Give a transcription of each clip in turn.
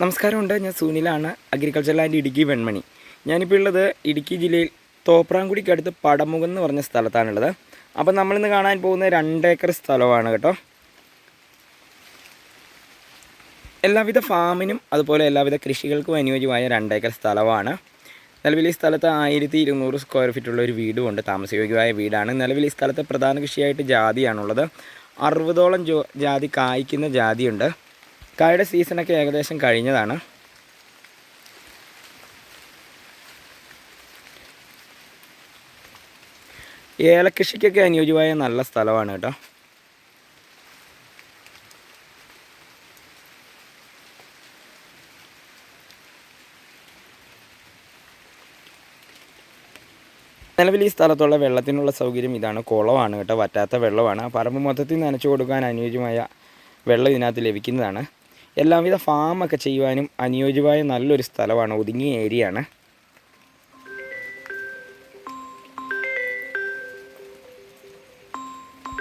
നമസ്കാരമുണ്ട്. ഞാൻ സുനിലാണ് അഗ്രികൾച്ചർ ലാൻഡ് ഇടുക്കി വെൺമണി. ഞാനിപ്പോൾ ഉള്ളത് ഇടുക്കി ജില്ലയിൽ തോപ്രാംകുടിക്കടുത്ത് പടമുഖം എന്ന് പറഞ്ഞ സ്ഥലത്താണുള്ളത്. അപ്പോൾ നമ്മളിന്ന് കാണാൻ പോകുന്ന രണ്ടേക്കർ സ്ഥലമാണ് കേട്ടോ. എല്ലാവിധ ഫാമിനും അതുപോലെ എല്ലാവിധ കൃഷികൾക്കും അനുയോജ്യമായ രണ്ടേക്കർ സ്ഥലമാണ്. നിലവിൽ ഈ സ്ഥലത്ത് ആയിരത്തി ഇരുന്നൂറ് സ്ക്വയർ ഫീറ്റുള്ള ഒരു വീടും ഉണ്ട്. താമസയോഗ്യമായ വീടാണ്. നിലവിൽ ഈ സ്ഥലത്തെ പ്രധാന കൃഷിയായിട്ട് ജാതിയാണുള്ളത്. അറുപതോളം ജോ ജാതി കായ്ക്കുന്ന ജാതിയുണ്ട്. കായുടെ സീസണൊക്കെ ഏകദേശം കഴിഞ്ഞതാണ്. ഏലകൃഷിക്കൊക്കെ അനുയോജ്യമായ നല്ല സ്ഥലമാണ് കേട്ടോ. നിലവിൽ ഈ സ്ഥലത്തുള്ള വെള്ളത്തിനുള്ള സൗകര്യം ഇതാണ്. കുളമാണ് കേട്ടോ വറ്റാത്ത വെള്ളമാണ്. പറമ്പ് മൊത്തത്തിൽ നനച്ചു കൊടുക്കാൻ അനുയോജ്യമായ വെള്ളം ഇതിനകത്ത് ലഭിക്കുന്നതാണ്. എല്ലാവിധ ഫാമൊക്കെ ചെയ്യുവാനും അനുയോജ്യമായ നല്ലൊരു സ്ഥലമാണ് ഒതുങ്ങിയ ആണ്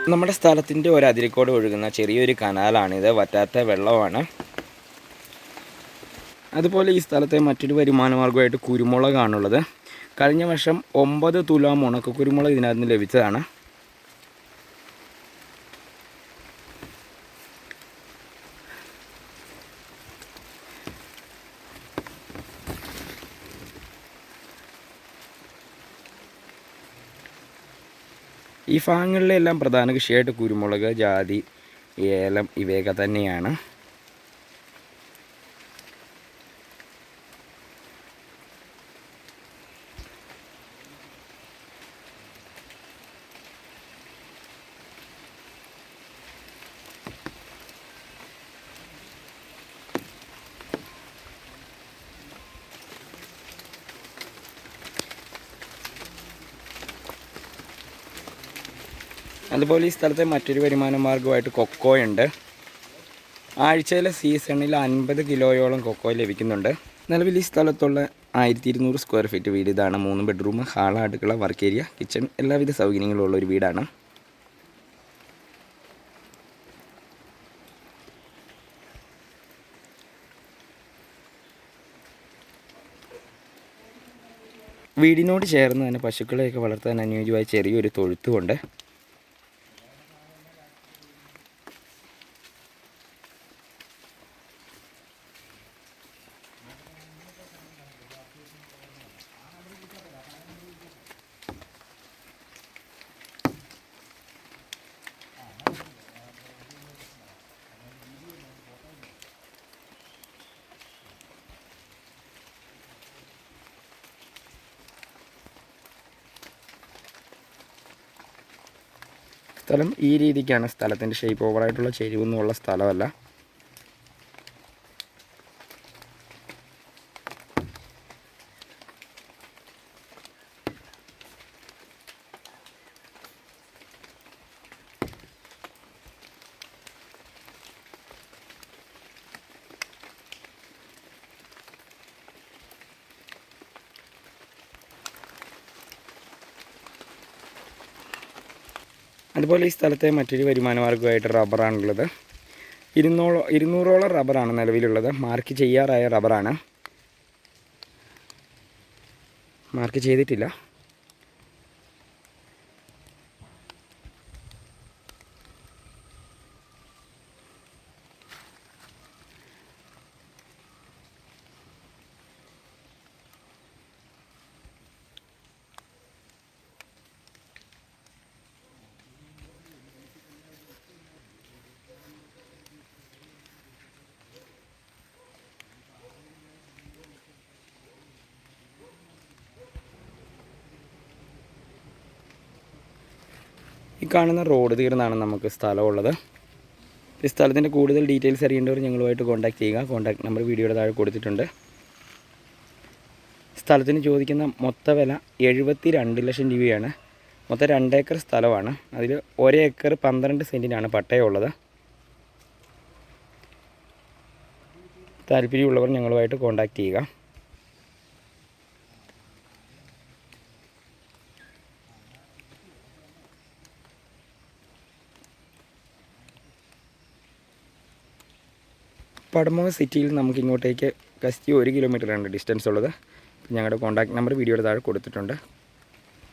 നമ്മുടെ സ്ഥലത്തിന്റെ ഒരു അതിരിക്കോട് ഒഴുകുന്ന ചെറിയൊരു കനാലാണിത് വറ്റാത്ത വെള്ളമാണ്. അതുപോലെ ഈ സ്ഥലത്തെ മറ്റൊരു വരുമാന മാർഗമായിട്ട് കുരുമുളകാണുള്ളത്. കഴിഞ്ഞ വർഷം ഒമ്പത് തുലാം ഉണക്ക കുരുമുളക് ഇതിനകത്ത് ലഭിച്ചതാണ്. ഈ ഭാഗങ്ങളിലെല്ലാം പ്രധാന കൃഷിയായിട്ട് കുരുമുളക് ജാതി ഏലം ഇവയൊക്കെ തന്നെയാണ്. അതുപോലെ ഈ സ്ഥലത്തെ മറ്റൊരു വരുമാന മാർഗമായിട്ട് കൊക്കോയുണ്ട് ആഴ്ചയിലെ സീസണിൽ അൻപത് കിലോയോളം കൊക്കോ ലഭിക്കുന്നുണ്ട്. നിലവിൽ ഈ സ്ഥലത്തുള്ള ആയിരത്തി ഇരുന്നൂറ് സ്ക്വയർ ഫീറ്റ് വീട് ഇതാണ്. മൂന്ന് ബെഡ്റൂം ഹാൾ അടുക്കള വർക്ക് ഏരിയ കിച്ചൺ എല്ലാവിധ സൗകര്യങ്ങളും ഉള്ള ഒരു വീടാണ്. വീടിനോട് ചേർന്ന് തന്നെ പശുക്കളെയൊക്കെ വളർത്താൻ അനുയോജ്യമായ ചെറിയൊരു തൊഴുത്തുമുണ്ട്. സ്ഥലം ഈ രീതിക്കാണ് സ്ഥലത്തിന്റെ ഷേപ്പ് ഓവറായിട്ടുള്ള ചെരിവൊന്നുമുള്ള സ്ഥലമല്ല. അതുപോലെ ഈ സ്ഥലത്തെ മറ്റൊരു വരുമാന മാർഗമായിട്ട് റബ്ബറാണുള്ളത്. ഇരുന്നൂറോ ഇരുന്നൂറോളം റബ്ബറാണ് നിലവിലുള്ളത്. മാർക്ക് ചെയ്യാറായ റബ്ബറാണ്. മാർക്ക് ചെയ്തിട്ടില്ല. ഈ കാണുന്ന റോഡ് തീർന്നാണ് നമുക്ക് സ്ഥലമുള്ളത്. ഈ സ്ഥലത്തിന്റെ കൂടുതൽ ഡീറ്റെയിൽസ് അറിയേണ്ടവർ ഞങ്ങളുമായിട്ട് കോൺടാക്ട് ചെയ്യുക. കോൺടാക്ട് നമ്പർ വീഡിയോയുടെ താഴെ കൊടുത്തിട്ടുണ്ട്. സ്ഥലത്തിന് ചോദിക്കുന്ന മൊത്ത വില എഴുപത്തി രണ്ട് ലക്ഷം രൂപയാണ്. മൊത്തം രണ്ടേക്കർ സ്ഥലമാണ്. അതിൽ ഒരേക്കർ പന്ത്രണ്ട് സെന്റിനാണ് പട്ടയമുള്ളത്. താല്പര്യമുള്ളവർ ഞങ്ങളുമായിട്ട് കോൺടാക്ട് ചെയ്യുക. കടമോ സിറ്റിയിൽ നമുക്ക് ഇങ്ങോട്ടേക്ക് കസ്റ്റി ഒരു കിലോമീറ്ററാണ് ഡിസ്റ്റൻസ് ഉള്ളത്. ഞങ്ങളുടെ കോൺടാക്ട് നമ്പർ വീഡിയോയുടെ താഴെ കൊടുത്തിട്ടുണ്ട്.